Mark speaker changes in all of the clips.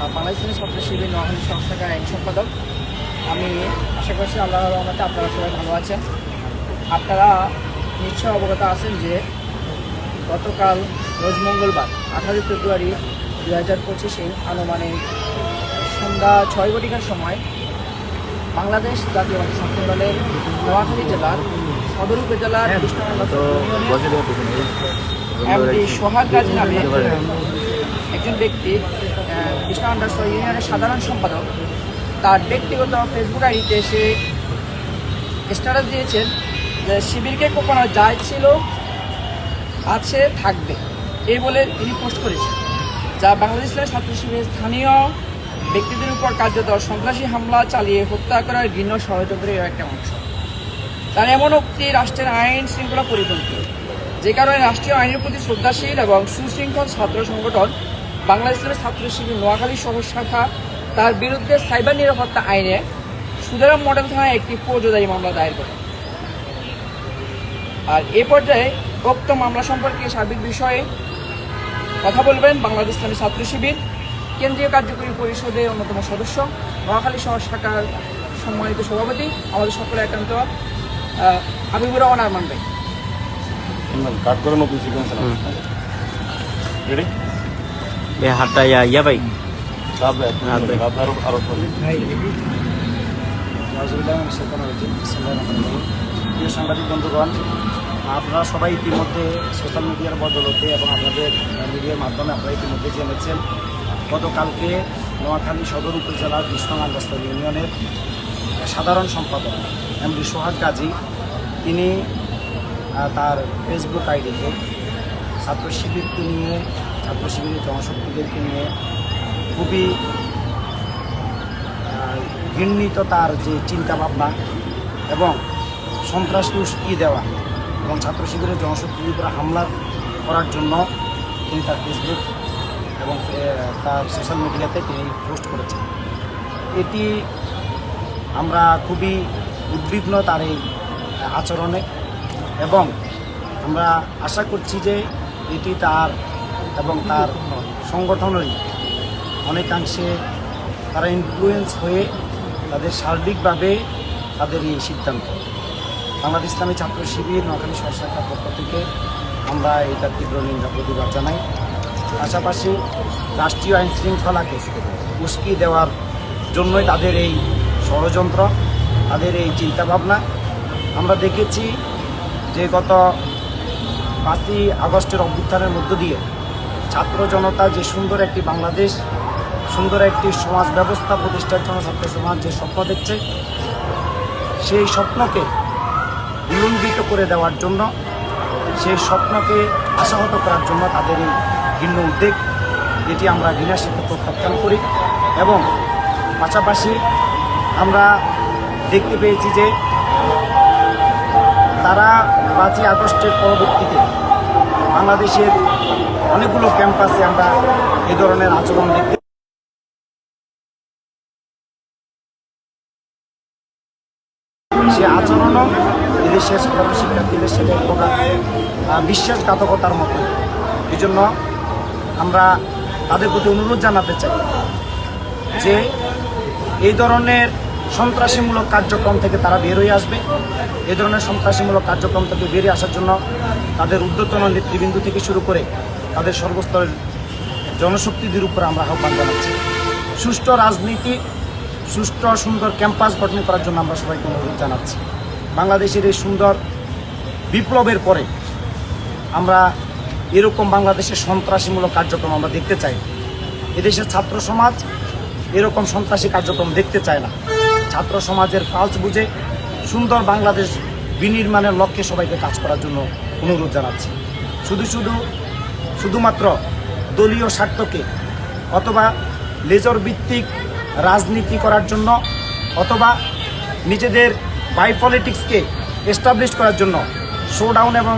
Speaker 1: কাইম বাংলাদেশের ছাত্র শিবির নোয়াখালী সংস্থাকার আইন সম্পাদক। আমি আশা করছি আল্লাহ রহমতে আপনারা সবাই ভালো আছেন। আপনারা নিশ্চয় অবগত আছেন যে গতকাল রোজ মঙ্গলবার আঠারোই ফেব্রুয়ারি দু হাজার পঁচিশে আনুমানিক সন্ধ্যা ছয় ঘটিকার সময় বাংলাদেশ জাতীয়বাদী ছাত্র দলের নোয়াখালী জেলার সদর উপজেলার কৃষ্ণনগর এমডি সোহাগ গাজী নামে। একজন ব্যক্তি কৃষ্ণ আন্ডারস্কোর ইউনিয়নের সাধারণ সম্পাদক, তার ব্যক্তিগত ফেসবুক আইডিতে সে স্ট্যাটাস দিয়েছেন যে শিবিরকে কোপানো যায় ছিল, আছে, থাকবে। এই বলে তিনি পোস্ট করেছেন, যা বাংলাদেশ ইসলামী ছাত্র শিবিরের স্থানীয় ব্যক্তিদের উপর কার্যত সন্ত্রাসী হামলা চালিয়ে হত্যা করার ঘৃণ্য ষড়যন্ত্রের একটা অংশ। তার এমন উক্তি রাষ্ট্রের আইন শৃঙ্খলা পরিপন্থী, যে কারণে রাষ্ট্রীয় আইনের প্রতি শ্রদ্ধাশীল এবং সুশৃঙ্খল ছাত্র সংগঠন বাংলাদেশ ইসলামী ছাত্র শিবির নোয়াখালী শহর শাখা তার বিরুদ্ধে সাইবার নিরাপত্তা আইনে সুদারাম মডেল থানায় একটি ফৌজদারি মামলা দায়ের করে। আর এ পর্যায়ে উক্ত মামলা সম্পর্কে সার্বিক বিষয়ে কথা বলবেন বাংলাদেশ ইসলামী ছাত্র শিবির কেন্দ্রীয় কার্যকরী পরিষদের অন্যতম সদস্য নোয়াখালী শহর শাখার সম্মানিত সভাপতি আমাদের সকলের একান্ত হাবিবুর রহমান আরমান ভাই।
Speaker 2: কাট করে নতুন সিকোয়েন্স রেডি
Speaker 3: এ হাতটা ইয়া ইয়া ভাই।
Speaker 4: প্রিয় সাংবাদিক বন্ধুগণ আপনারা সবাই ইতিমধ্যে সোশ্যাল মিডিয়ার বদলতে এবং আপনাদের মিডিয়ার মাধ্যমে আপনারা ইতিমধ্যে জেনেছেন গতকালকে নোয়াখালী সদর উপজেলার কৃষ্ণনাঙ্গস্থল ইউনিয়নের সাধারণ সম্পাদক এম ডি সোহাগ গাজী তিনি তার ফেসবুক আইডিতে ছাত্র শিবিরকে নিয়ে ছাত্র শিবিরের জনশক্তিদেরকে নিয়ে খুবই ঘৃণিত তার যে চিন্তাভাবনা এবং সন্ত্রাসকে উস্কিয়ে দেওয়া এবং ছাত্র শিবিরের জনশক্তির উপরে হামলা করার জন্য তিনি তার ফেসবুক এবং তার সোশ্যাল মিডিয়াতে তিনি পোস্ট করেছেন। এটি আমরা খুবই উদ্বিগ্ন তার এই আচরণে এবং আমরা আশা করছি যে এটি তার এবং তার সংগঠনেরই অনেকাংশে তারা ইনফ্লুয়েন্স হয়ে তাদের সার্বিকভাবে তাদের এই সিদ্ধান্ত। বাংলাদেশ ইসলামী ছাত্র শিবির নোয়াখালী সরকার পক্ষ থেকে আমরা এটা তীব্র নিন্দা, প্রতিবাদ জানাই। পাশাপাশি রাষ্ট্রীয় আইন শৃঙ্খলাকে উস্কি দেওয়ার জন্যই তাদের এই ষড়যন্ত্র, তাদের এই চিন্তাভাবনা। আমরা দেখেছি যে গত পাঁচই আগস্টের অভ্যুত্থানের মধ্য দিয়ে ছাত্র জনতা যে সুন্দর একটি বাংলাদেশ, সুন্দর একটি সমাজ ব্যবস্থা, প্রতিষ্ঠার জন্য ছাত্র সমাজ যে স্বপ্ন দেখছে, সেই স্বপ্নকে বিলম্বিত করে দেওয়ার জন্য, সেই স্বপ্নকে আশাহত করার জন্য তাদের এই ভিন্ন উদ্যোগ, যেটি আমরা ঘৃণার সাথে প্রত্যাখ্যান করি এবং পাশাপাশি আমরা দেখতে পেয়েছি যে তারা পাঁচই আগস্টের পরবর্তীতে বাংলাদেশের অনেকগুলো ক্যাম্পাসে আমরা এ ধরনের আচরণ দেখতে সে আচরণও এদেশের সাধারণ শিক্ষার্থীদের সাথে প্রকার বিশ্বাসঘাতকতার মতো। এই জন্য আমরা তাদের প্রতি অনুরোধ জানাতে চাই যে এই ধরনের সন্ত্রাসীমূলক কার্যক্রম থেকে তারা বের হয়ে আসবে। এ ধরনের সন্ত্রাসীমূলক কার্যক্রম থেকে বেরিয়ে আসার জন্য তাদের ঊর্ধ্বতন নেতৃবৃন্দ থেকে শুরু করে তাদের সর্বস্তরের জনশক্তিদের উপর আমরা আহ্বান জানাচ্ছি। সুষ্ঠু রাজনীতি, সুষ্ঠু সুন্দর ক্যাম্পাস গঠন করার জন্য আমরা সবাইকে অনুরোধ জানাচ্ছি। বাংলাদেশের এই সুন্দর বিপ্লবের পরে আমরা এরকম বাংলাদেশের সন্ত্রাসীমূলক কার্যক্রম আমরা দেখতে চাই। এদেশের ছাত্র সমাজ এরকম সন্ত্রাসী কার্যক্রম দেখতে চায় না। ছাত্র সমাজের পালস বুঝে সুন্দর বাংলাদেশ বিনির্মাণের লক্ষ্যে সবাইকে কাজ করার জন্য অনুরোধ জানাচ্ছি। শুধু শুধু, শুধুমাত্র দলীয় স্বার্থকে অথবা লেজর ভিত্তিক রাজনীতি করার জন্য অথবা নিজেদের বাই পলিটিক্সকে এস্টাবলিশ করার জন্য শোডাউন এবং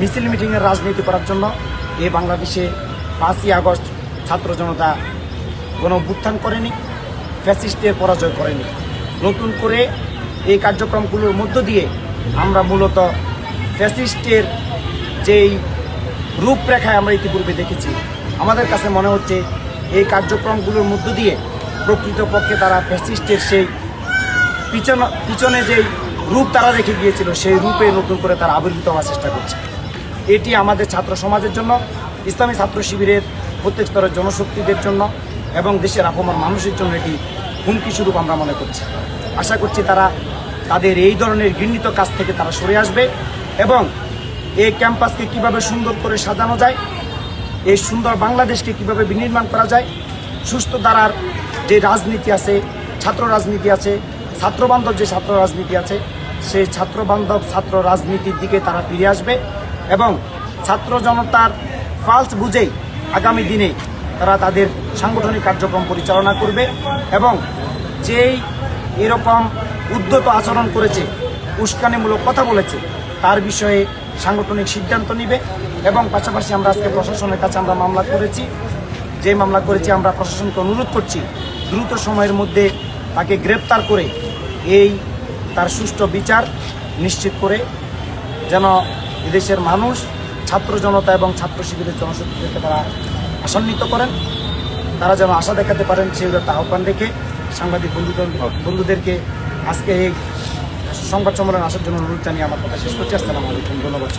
Speaker 4: মিছিল মিটিংয়ের রাজনীতি করার জন্য এ বাংলাদেশে পাঁচই আগস্ট ছাত্র জনতা কোনো অভ্যুত্থান করেনি, ফ্যাসিস্টের পরাজয় করেনি। নতুন করে এই কার্যক্রমগুলোর মধ্য দিয়ে আমরা মূলত ফ্যাসিস্টের যেই রূপরেখায় আমরা ইতিপূর্বে দেখেছি, আমাদের কাছে মনে হচ্ছে এই কার্যক্রমগুলোর মধ্য দিয়ে প্রকৃতপক্ষে তারা ফ্যাসিস্টের সেই পিছনে পিছনে যেই রূপ তারা রেখে গিয়েছিল, সেই রূপে নতুন করে তারা আবির্ভূত হওয়ার চেষ্টা করছে। এটি আমাদের ছাত্র সমাজের জন্য, ইসলামী ছাত্র শিবিরের প্রত্যেক স্তরের জনশক্তিদের জন্য এবং দেশের আপমান মানুষের জন্য এটি হুমকি স্বরূপ আমরা মনে করছি। আশা করছি তারা তাদের এই ধরনের ঘৃণিত কাজ থেকে তারা সরে আসবে এবং এই ক্যাম্পাসকে কীভাবে সুন্দর করে সাজানো যায়, এই সুন্দর বাংলাদেশকে কীভাবে বিনির্মাণ করা যায়, সুস্থ দ্বারার যে রাজনীতি আছে, ছাত্র রাজনীতি আছে, ছাত্রবান্ধব যে ছাত্র রাজনীতি আছে, সেই ছাত্রবান্ধব ছাত্র রাজনীতির দিকে তারা ফিরে আসবে এবং ছাত্র জনতার ফালস বুঝেই আগামী দিনে তারা তাদের সাংগঠনিক কার্যক্রম পরিচালনা করবে এবং যেই এরকম উদ্যত আচরণ করেছে, উস্কানিমূলক কথা বলেছে, তার বিষয়ে সাংগঠনিক সিদ্ধান্ত নিবে এবং পাশাপাশি আমরা আজকে প্রশাসনের কাছে আমরা মামলা করেছি। যে মামলা করেছি, আমরা প্রশাসনকে অনুরোধ করছি, দ্রুত সময়ের মধ্যে তাকে গ্রেপ্তার করে এই তার সুষ্ঠু বিচার নিশ্চিত করে যেন এদেশের মানুষ, ছাত্র জনতা এবং ছাত্র শিবিরের জনশক্তিদেরকে তারা আসান্বিত করেন তারা যেন আশা দেখাতে পারেন সেই একটা আহ্বান রেখে সাংবাদিক বন্ধুদের বন্ধুদেরকে আজকে এই সংবাদ সম্মেলন আসার জন্য অনুরোধ জানিয়ে আমার কথা শেষ করছি আসসালামু আলাইকুম, ধন্যবাদ।